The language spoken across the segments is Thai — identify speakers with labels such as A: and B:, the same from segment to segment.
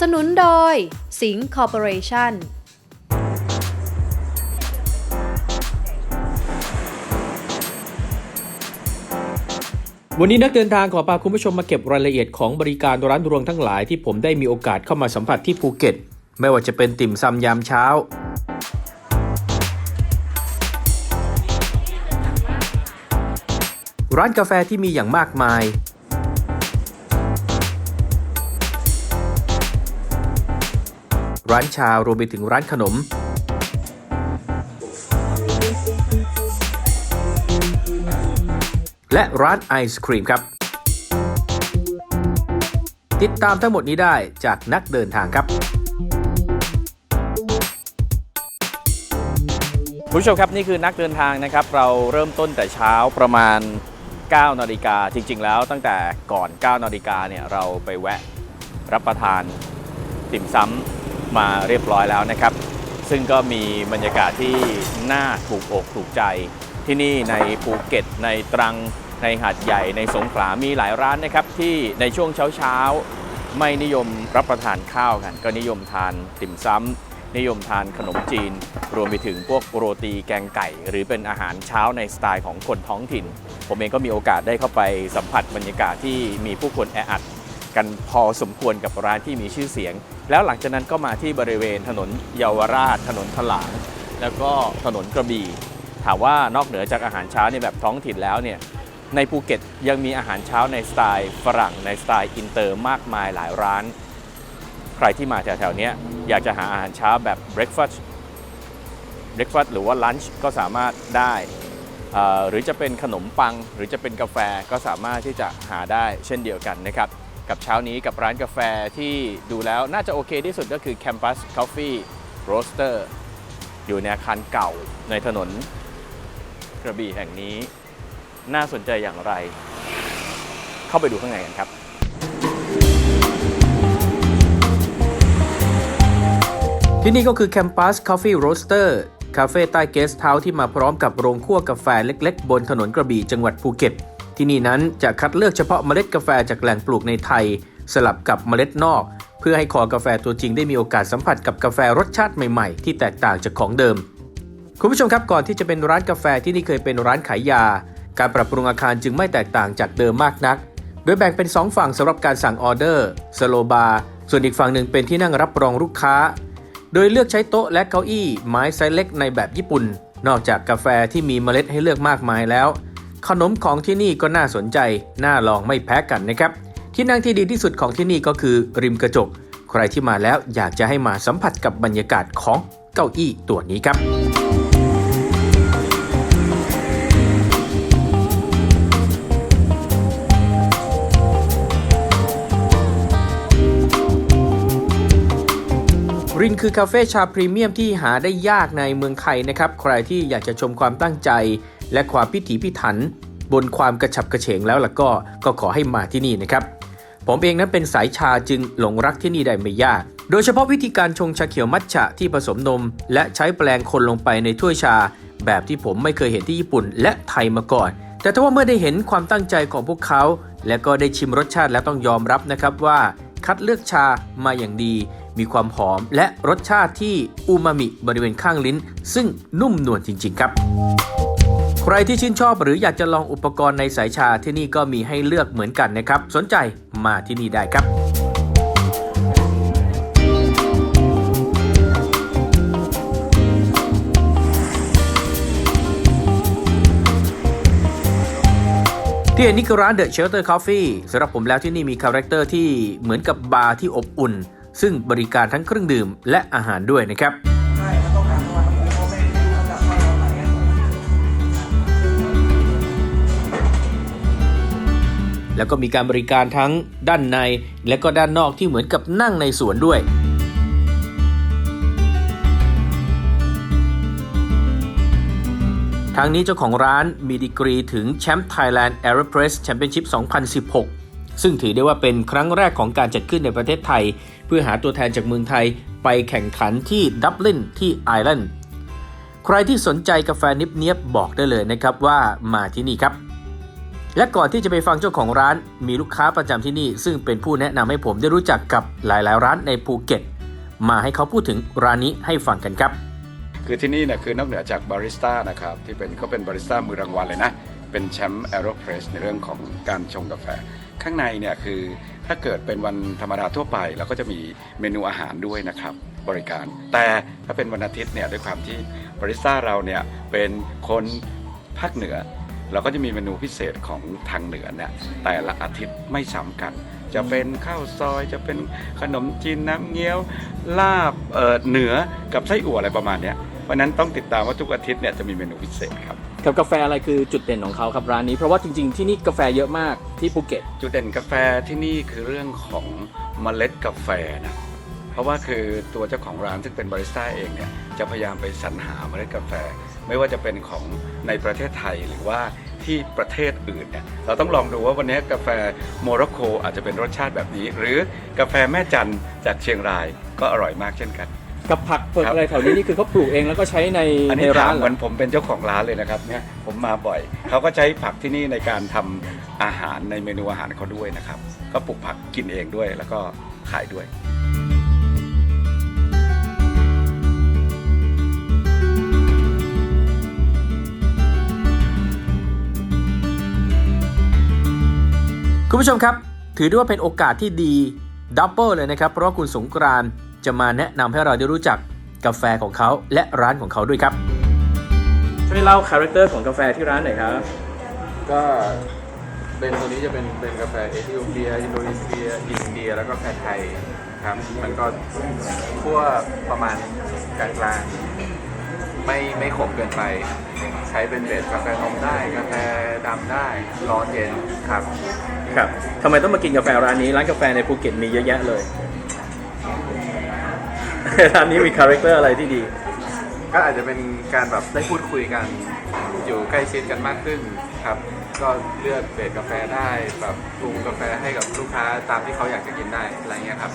A: สนุนโดย สิงห์คอร์ปอเรชั่น
B: วันนี้นักเดินทางขอพาคุณผู้ชมมาเก็บรายละเอียดของบริการร้านรวงทั้งหลายที่ผมได้มีโอกาสเข้ามาสัมผัสที่ภูเก็ต ไม่ว่าจะเป็นติ่มซำยามเช้า ร้านกาแฟที่มีอย่างมากมาย ร้านชารวมไปถึงร้านขนม และร้านไอศครีมครับ ติดตามทั้งหมดนี้ได้จากนักเดินทางครับ
C: คุณผู้ชมครับ นี่คือนักเดินทางนะครับ เราเริ่มต้นแต่เช้าประมาณ 9นาฬิกาจริง ๆ แล้วตั้งแต่ก่อน 9นาฬิกาเนี่ยเราไปแวะรับประทานติ่มซ้ำ มาเรียบร้อยแล้วนะครับ ซึ่งก็มีบรรยากาศที่น่าถูกอกถูกใจที่นี่ในภูเก็ต ในตรังในหาดใหญ่ในสงขลามีหลายร้านนะครับ ที่ในช่วงเช้าๆไม่นิยมรับประทานข้าวกัน ก็นิยมทานติ่มซ้ำนิยมทานขนมจีน รวมไปถึงพวกโรตีแกงไก่ หรือเป็นอาหารเช้าในสไตล์ของคนท้องถิ่น ผมเองก็มีโอกาสได้เข้าไปสัมผัสบรรยากาศที่มีผู้คนแออัด กันพอสมควรกับร้านที่มีชื่อเสียง แล้วหลังจากนั้นก็มาที่บริเวณถนนเยาวราช ถนนถลาง แล้วก็ถนนกระบี่ ถามว่านอกเหนือจากอาหารเช้าในแบบท้องถิ่นแล้วเนี่ยในภูเก็ตยังมีอาหารเช้าในสไตล์ฝรั่งในสไตล์อินเตอร์มากมายหลายร้าน ใครที่มาแถวๆนี้อยากจะหาอาหารเช้าแบบ breakfast breakfast หรือว่า lunch ก็สามารถได้ หรือจะเป็นขนมปังหรือจะเป็นกาแฟก็สามารถที่จะหาได้เช่นเดียวกันนะครับ กับเช้านี้กับร้านกาแฟที่ดูแล้วน่าจะโอเคที่สุดก็คือ Campus Coffee Roaster อยู่ในอาคารเก่าในถนนกระบี่แห่งนี้ น่าสนใจอย่างไร เข้าไปดูข้างในกันครับ
B: ที่นี่ก็คือ Campus Coffee Roaster คาเฟ่ใต้เกสต์เฮาส์ที่มาพร้อมกับโรงคั่วกาแฟเล็ก ๆ บนถนนกระบี่จังหวัดภูเก็ต ที่นี่นั้นจะคัดเลือกเฉพาะเมล็ดกาแฟจากแหล่งปลูกในไทย สลับกับเมล็ดนอก เพื่อให้คอกาแฟตัวจริงได้มีโอกาสสัมผัสกับกาแฟรสชาติใหม่ๆ ที่แตกต่างจากของเดิม คุณผู้ชมครับก่อนที่จะเป็นร้านกาแฟที่นี่เคยเป็นร้านขายยา การปรับปรุงอาคารจึงไม่แตกต่างจากเดิมมากนัก โดยแบ่งเป็น 2 ฝั่งสำหรับการสั่งออเดอร์สโลบาร์ส่วนอีกฝั่งหนึ่งเป็นที่นั่งรับรองลูกค้า โดยเลือกใช้โต๊ะและเก้าอี้ไม้ไซส์เล็กในแบบญี่ปุ่น นอกจากกาแฟที่มีเมล็ดให้เลือกมากมายแล้ว ขนมของที่นี่ก็น่าสนใจ น่าลองไม่แพ้กันนะครับ ที่นั่งที่ดีที่สุดของที่นี่ก็คือริมกระจก ใครที่มาแล้วอยากจะให้มาสัมผัสกับบรรยากาศของเก้าอี้ตัวนี้ครับรินคือคาเฟ่ชาพรีเมียมที่หาได้ยากในเมืองไทยนะครับ ใครที่อยากจะชมความตั้งใจ และความพิถีพิถัน บนความกระฉับกระเฉงแล้วล่ะก็ก็ขอให้มาที่นี่นะครับ ผมเองนั้นเป็นสายชาจึงหลงรักที่นี่ได้ไม่ยาก โดยเฉพาะวิธีการชงชาเขียวมัทฉะที่ผสมนม และใช้แปลงคนลงไปในถ้วยชา แบบที่ผมไม่เคยเห็นที่ญี่ปุ่นและไทยมาก่อน แต่ถ้าว่าเมื่อได้เห็นความตั้งใจของพวกเขา และก็ได้ชิมรสชาติแล้วต้องยอมรับนะครับว่าคัดเลือกชามาอย่างดี มีความหอมและรสชาติที่อูมามิบริเวณข้างลิ้น ซึ่งนุ่มนวลจริง ๆ ครับ รที่ชื่นชอบหรืออยากจะลองอุปกรณ์ในสายชาที่นี่ก็มีให้เลือกเหมือนกันนะครับ สนใจมาที่นี่ได้ครับที่เห็นนี่คือร้าน The Shelter Coffee สำหรับผมแล้วที่นี่มีคาแรคเตอร์ที่เหมือนกับบาร์ที่อบอุ่น ซึ่งบริการทั้งเครื่องดื่มและอาหารด้วยนะครับ แล้วก็มีการบริการทั้งด้านใน และก็ด้านนอกที่เหมือนกับนั่งในสวนด้วยทางนี้เจ้าของร้านมีดีกรีถึงแชมป์ Thailand Aeropress Championship 2016 ซึ่งถือได้ว่าเป็นครั้งแรกของการจัดขึ้นในประเทศไทย เพื่อหาตัวแทนจากเมืองไทยไปแข่งขันที่ดับลินที่ไอร์แลนด์ ใครที่สนใจกาแฟนิบเนียบบอกได้เลยนะครับว่ามาที่นี่ครับ และก่อนที่จะไปฟังเจ้าของร้าน มีลูกค้าประจำที่นี่ ซึ่งเป็นผู้แนะนำให้ผมได้รู้จักกับหลาย ๆ ร้านในภูเก็ต มาให้เขาพูดถึงร้านนี้ให้ฟังกันครับ
D: คือที่นี่เนี่ยคือนอกเหนือจากบาริสต้านะครับที่เป็นเขาเป็นบาริสต้ามือรางวัลเลยนะ เป็นแชมป์แอโรเพรสในเรื่องของการชงกาแฟ ข้างในเนี่ยคือถ้าเกิดเป็นวันธรรมดาทั่วไปเราก็จะมีเมนูอาหารด้วยนะครับบริการ แต่ถ้าเป็นวันอาทิตย์เนี่ยด้วยความที่บาริสต้าเราเนี่ยเป็นคนภาคเหนือ เราก็จะมีเมนูพิเศษของทางเหนือเนี่ยแต่ละอาทิตย์ไม่ซ้ำกัน จะเป็นข้าวซอยจะเป็นขนมจีนน้ำเงี้ยวลาบเอ่อเหนือกับไส้อั่วอะไรประมาณเนี้ยเพราะฉะนั้นต้องติดตามว่าทุกอาทิตย์เนี่ยจะมีเมนูพิเศษครับ
C: กับกาแฟอะไรคือจุดเด่นของเขาครับร้านนี้ เพราะว่าจริงๆที่นี่กาแฟเยอะมากที่ภูเก็ต
D: จุดเด่นกาแฟที่นี่คือเรื่องของเมล็ดกาแฟนะเพราะว่าคือตัวเจ้าของร้านซึ่งเป็นบาริสต้าเองเนี่ยจะพยายามไปสรรหาเมล็ดกาแฟ ไม่ว่าจะเป็นของในประเทศไทยหรือว่าที่ประเทศอื่นเนี่ยเราต้องลองดูว่าวันนี้กาแฟโมร็อกโกอาจจะเป็นรสชาติแบบนี้ หรือกาแฟแม่จันจากเชียงรายก็อร่อยมากเช่นกัน
C: กับผักเผือก
D: ครับ
C: อะไรแถวนี้นี่คือเขาปลูกเองแล้วก็ใช้ใน
D: อัน
C: ใน
D: นี้
C: ร้า
D: ถานม
C: เห
D: เห
C: ร
D: มื
C: อ
D: อนผมเป็นเจ้าของร้านเลยนะครับเนี่ยผมมาบ่อยเขาก็ใช้ผักที่นี่ในการทำอาหารในเมนูอาหารเขาด้วยนะครับ ก็ปลูกผักกินเองด้วยแล้วก็ขายด้วย
B: คุณผู้ชมครับ ถือได้ว่าเป็นโอกาสที่ดีดับเบิลเลยนะครับ เพราะว่าคุณสงกรานต์จะมาแนะนำให้เราได้รู้จักกาแฟของเขาและร้านของเขาด้วยครับ
C: ช่วยเล่าคาแรคเตอร์ของกาแฟที่ร้านหน่อยครับ
E: ก็เป็นตัวนี้จะเป็นเป็นกาแฟเอธิโอเปีย อินโดนีเซีย อินเดีย แล้วก็แฟไทยครับ มันก็คั่วประมาณกลางๆ ไม่ไม่ขมเกินไป ใช้เป็นเบสกาแฟนมได้กาแฟดำได้ร้อนเย็นครับ
C: ครับทำไมต้องมากินกาแฟร้านนี้ ร้านกาแฟในภูเก็ตมีเยอะแยะเลย ร้านนี้มีคาแรคเตอร์อะไรที่ดี
E: ก็อาจจะเป็นการแบบได้พูดคุยกัน อยู่ใกล้ชิดกันมากขึ้นครับ ก็เลือกเบสกาแฟได้แบบปรุงกาแฟให้กับลูกค้าตามที่เขาอยากจะกินได้อะไรเงี้ยครับ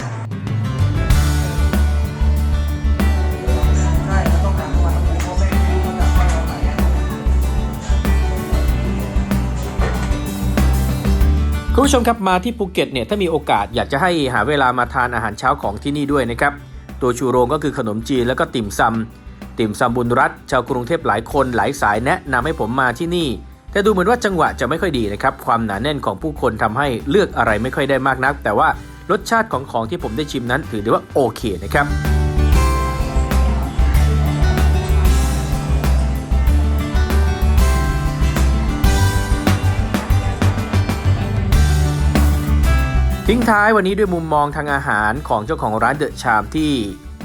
B: คุณผู้ชมครับมาที่ภูเก็ตเนี่ยถ้ามีโอกาสอยากจะให้หาเวลามาทานอาหารเช้าของที่นี่ด้วยนะครับ ตัวชูโรงก็คือขนมจีนแล้วก็ติ่มซำติ่มซำบุญรัตชาวกรุงเทพหลายคนหลายสายแนะนำให้ผมมาที่นี่ แต่ดูเหมือนว่าจังหวะจะไม่ค่อยดีนะครับความหนาแน่นของผู้คนทำให้เลือกอะไรไม่ค่อยได้มากนัก แต่ว่ารสชาติของของที่ผมได้ชิมนั้นถือได้ว่าโอเคนะครับ ทิ้งท้ายวันนี้ด้วยมุมมองทางอาหารของเจ้าของร้านเดอะชามที่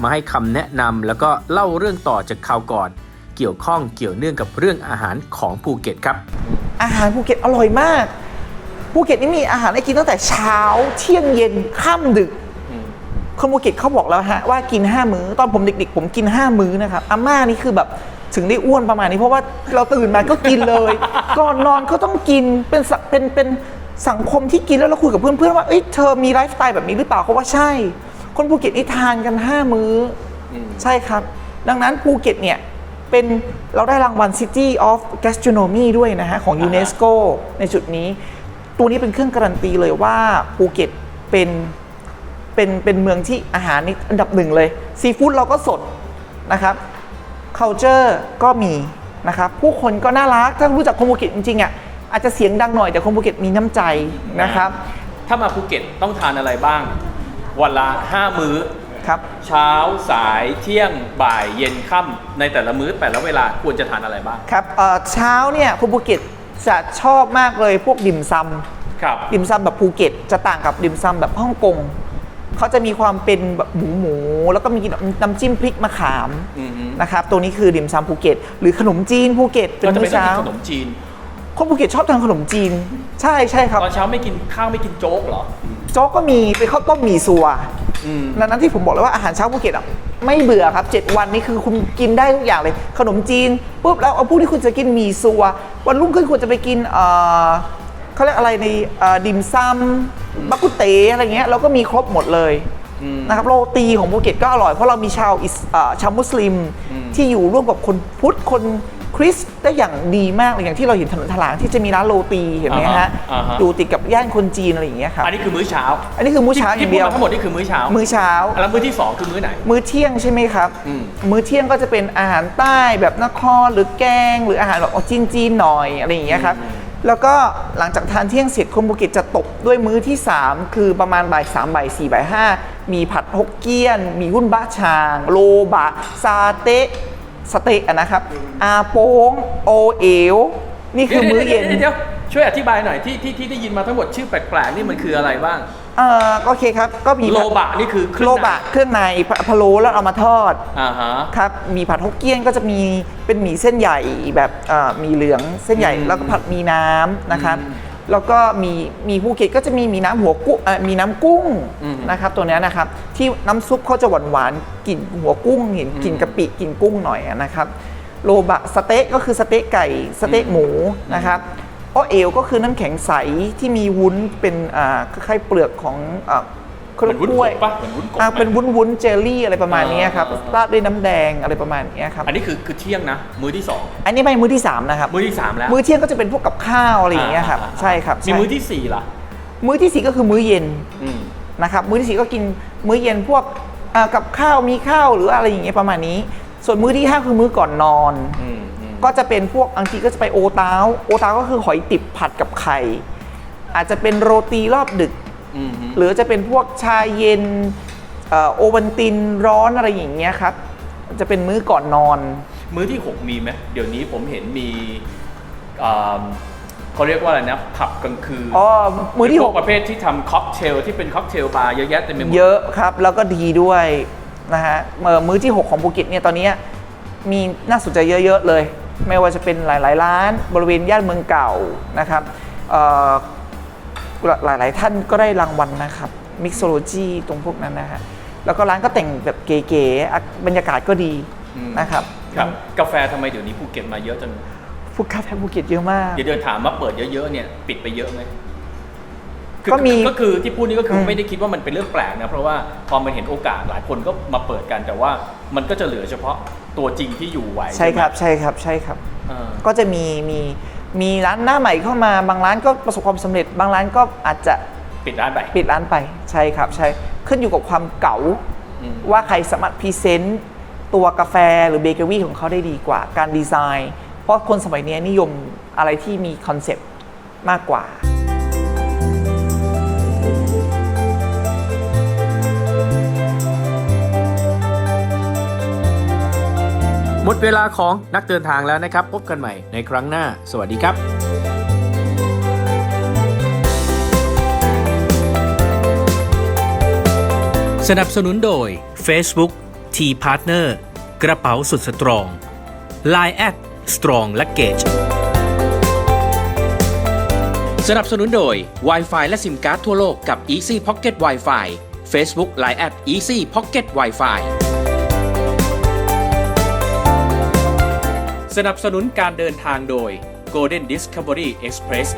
B: มาให้คำแนะนำแล้วก็เล่าเรื่องต่อจากคราวก่อน เกี่ยวข้องเกี่ยวเนื่องกับเรื่องอาหารของภูเก็ตครับ
F: อาหารภูเก็ตอร่อยมาก ภูเก็ตนี่มีอาหารให้กินตั้งแต่เช้า เที่ยงเย็นค่ำดึกคนภูเก็ตเขาบอกแล้วฮะว่ากิน5มื้อตอนผมเด็กๆ ผมกิน5มื้อนะครับอาม่านี่คือแบบถึงได้อ้วนประมาณนี้เพราะว่าเราตื่นมาก็กินเลย ก่อนนอนก็ต้องกินเป็นสัเป็นเป็น สังคมที่กินแล้วเราคุยกับเพื่อนๆว่าเอ้ยเธอมีไลฟ์สไตล์แบบนี้หรือเปล่าเขาว่าใช่ คนภูเก็ตนี่ทานกัน 5 มื้ออใช่ครับ ดังนั้นภูเก็ตเนี่ยเป็นเราได้รางวัล City of Gastronomy ด้วยนะฮะ ของยูเนสโกในจุดนี้ ตัวนี้เป็นเครื่องการันตีเลยว่าภูเก็ตเป็นเป็นเป็นเมืองที่อาหารนี่อันดับหนึ่งเลยซีฟู้ดเราก็สดนะครับ culture ก็มีนะครับ ผู้คนก็น่ารัก ถ้ารู้จักคนภูเก็ตจริงๆอะ อาจจะเสียงดังหน่อยแต่คนภูเก็ตมีน้ำใจนะครับ
C: ถ้ามาภูเก็ตต้องทานอะไรบ้าง วันละ 5 มื้อ
F: ครับ
C: เช้าสายเที่ยงบ่ายเย็นค่ำในแต่ละมื้อแต่ละเวลาควรจะทานอะไรบ้าง
F: ครับเอ่อเช้าเนี่ยคนภูเก็ตจะชอบมากเลยพวกดิมซำ
C: ครับ
F: ดิมซำแบบภูเก็ต จะต่างกับดิมซำแบบฮ่องกงเขาจะมีความเป็นแบบหมูหมูแล้วก็มีน้ำจิ้มพริกมะขาม
C: อือฮึ
F: นะครับตัวนี้คือดิมซำภูเก็ต หรือขนมจีนภูเก็ตเป็
C: ก็
F: น
C: จะ
F: มื้
C: ไม่
F: อ
C: ต้อง
F: เช้า
C: กินขนมจีน
F: คนภูเก็ตชอบทานขนมจีน ใช่ใช่ครับ
C: ตอนเช้าไม่กินข้าวไม่กินโจ๊กเหรอ
F: โจ๊กก็มีเป็นข้าวต้มหมี่ซัว
C: อืม
F: ดังนั้นที่ผมบอกเลยว่าอาหารเช้าภูเก็ตอะไม่เบื่อครับ 7 วันนี้คือคุณกินได้ทุกอย่างเลย ขนมจีนปุ๊บแล้วเอาพวกที่คุณจะกินหมี่ซัว วันรุ่งขึ้นคุณจะไปกินเอ่อเขาเรียกอะไรในเอ่อดิมซัมบักกุเตอะไรเงี้ยเราก็มีครบหมดเลย
C: อืม
F: นะครับโรตีของภูเก็ตก็อร่อยเพราะเรามีชาวอิสเอ่อชาวมุสลิมที่อยู่ร่วมกับคนพุทธคนค ริสป์ได้อย่างดีมากเลยอย่างที่เราเห็นถนนทลางที่จะมีร้านโรตีเห็นไหม
C: อ่า
F: ฮะ
C: ฮะอ่าฮะ
F: อยู่ติดกับย่านคนจีนอะไรอย่างเงี้ยครับ
C: อันนี้คือมื้อเช้า
F: อันนี้คือมื้อเช้าอ
C: ที่
F: ย่าง
C: พูด
F: เดียว
C: มาทั้งหมดนี่คือมื้อเช้า
F: มื้อเช้า
C: แล้วมื้อที่สองคือมื้อไหน
F: มื้อเที่ยงใช่ไหมครับ
C: อืม
F: มื้อเที่ยงก็จะเป็นอาหารใต้แบบนครหรือแกง หรืออาหารแบบจีนจีนๆหน่อยอะไรอย่างเงี้ยครับ แล้วก็หลังจากทานเที่ยงเสร็จคนภูเก็ตจะตกด้วยมื้อที่ 3 คือประมาณบ่ายสามบ่ายสี่บ่ายห้ามีผัดฮกเกี้ยน มีหุ้นบ้าชาง โลบะ ซาเต๊ะ สเต๊ะอะนะครับอาโป้งโอเอวนี่คือมื้อเย็น
C: ดี๋วดี๋วช่วยอธิบายหน่อยที่ที่ที่ได้ยินมาทั้งหมดชื่อแปลกๆนี่มันคืออะไรบ้าง
F: เอ่อโอเคครับก็มี
C: โลบะนี่คือเครื่อง
F: โลบะเครื่องในพะพะโล้แล้วเอามาทอด
C: อ่าฮะ
F: ครับมีผัดฮกเกี้ยนก็จะมีเป็นหมี่เส้นใหญ่แบบเอ่อหมีเหลืองเส้นใหญ่
C: อืม
F: แล้วก็ผัดหมีน้ำนะครับ
C: อืม
F: แล้วก็มีมีภูเก็ตก็จะมีหมีน้ำหัวกุ้งเอ่อมีน้ำกุ้ง
C: อืม
F: นะครับตัวเนี้ยนะครับ ที่น้ำซุปเขาจะหวานหวานๆกลิ่นหัวกุ้งเห็นกลิ่นกะปิกลิ่นกุ้งหน่อยอะนะครับโลบะสเต๊ะก็คือสเต๊ะไก่สเต๊ะหมูนะครับอ้อเอวก็คือน้ำแข็งใสที่มีวุ้นเป็นอ่าคล้ายๆเปลือกของอ่า เขา
C: เห
F: เรี
C: มื
F: ย
C: อน
F: ก
C: วุ้น
F: กล้วย
C: กบปะเหมือนวุ้นกบ
F: อ่า
C: ไหม
F: เป็นวุ้นวุ้นๆเจลลี่อะไรประมาณนี้ครับ
C: อ่า
F: ราดด้วยน้ำแดงอะไรประมาณนี้ครับ
C: อันนี้คือคือเที่ยงนะ มื้อที่สอง
F: อันนี้ไม่มื้อที่ 3 นะครับ
C: มื้อที่สามแล้ว
F: มื้อเที่ยงก็จะเป็นพวกกับข้าวอะไรอย่างเงี้ยครับาใช่ครับ
C: มี
F: ใช่
C: มื้อที่สี่ล่ะ
F: มื้อที่สี่ก็คือมื้อเย็น
C: อืม
F: นะครับมื้อที่สี่ก็กินมื้อเย็นพวกอ่ากับข้าวมีข้าวหรืออะไรอย่างเงี้ยประมาณนี้ ส่วนมื้อที่ห้าคือมื้อก่อนนอน
C: อืมอืม
F: ก็จะเป็นพวกบางทีก็จะไปโอตาวโอตาวก็คือหอยติบผัดกับไข่อาจจะเป็นโรตีรอบดึก
C: อืม
F: หรือจะเป็นพวกชาเย็นเอ่อโอวัลตินร้อนอะไรอย่างเงี้ยครับ จะเป็นมื้อก่อนนอน
C: มื้อที่หกมีไหมเดี๋ยวนี้ผมเห็นมีอ่าเขาเรียกว่าอะไรนะผับกลางคืน
F: อ๋อมื้อที่
C: พ
F: ห
C: ว
F: ก
C: กประเภทที่ทำค็อกเทลที่เป็นค็อกเทลบาร์เยอะแยะเต็มไปหมด
F: เยอะครับ แล้วก็ดีด้วยนะฮะเอ่อมื้อที่ 6 ของภูเก็ตเนี่ยตอนเนี้ยมีน่าสนใจเยอะ ๆ เลย ไม่ว่าจะเป็นหลาย ๆ ร้าน บริเวณย่านเมืองเก่านะครับเอ่อ หลาย ๆ ท่านก็ได้รางวัลนะครับมิกโซโลจีตรงพวกนั้นนะฮะแล้วก็ร้านก็แต่งแบบเก๋ๆอะบรรยากาศก็ดี
C: อืม
F: นะครับ
C: ครับกาแฟทำไมเดี๋ยวนี้ภูเก็ตมาเยอะจัง
F: พวกคาเฟ่ภูเก็ตเยอะมาก
C: เดี๋ยวเดินถามว่าเปิดเยอะๆเนี่ยปิดไปเยอะไหมคือ
F: ก็มี
C: ก็คือที่พูดนี่ก็คืออ
F: ม
C: ไม่ได้คิดว่ามันเป็นเรื่องแปลกนะ เพราะว่าพอมันเห็นโอกาสหลายคนก็มาเปิดกันแต่ว่ามันก็จะเหลือเฉพาะตัวจริงที่อยู่ไหว
F: ใช่ครับ
C: ไหม
F: ใช่ครับใช่ครับ
C: เออ
F: ก็จะมีมี มีร้านหน้าใหม่เข้ามาบางร้านก็ประสบความสำเร็จ บางร้านก็อาจจะ
C: ปิดร้านไป
F: ปิดร้านไปใช่ครับ ใช่ขึ้นอยู่กับความเก๋า
C: อืม
F: ว่าใครสามารถพรีเซนต์ตัวกาแฟหรือเบเกอรี่ของเขาได้ดีกว่าการดีไซน์ เพราะคนสมัยนี้นิยมอะไรที่มีคอนเซปต์มากกว่า
B: ดเวลาของนักเดินทางแล้วนะครับ พบกันใหม่ในครั้งหน้า สวัสดีครับสนับสนุนโดย Facebook T Partner กระเป๋าสุดสตรอง Line แอด Strong Luggage สนับสนุนโดย Wi-Fi และซิมการ์ดทั่วโลกกับ Easy Pocket Wi-Fi Facebook Line แอด Easy Pocket Wi-Fi สนับสนุนการเดินทางโดย Golden Discovery Express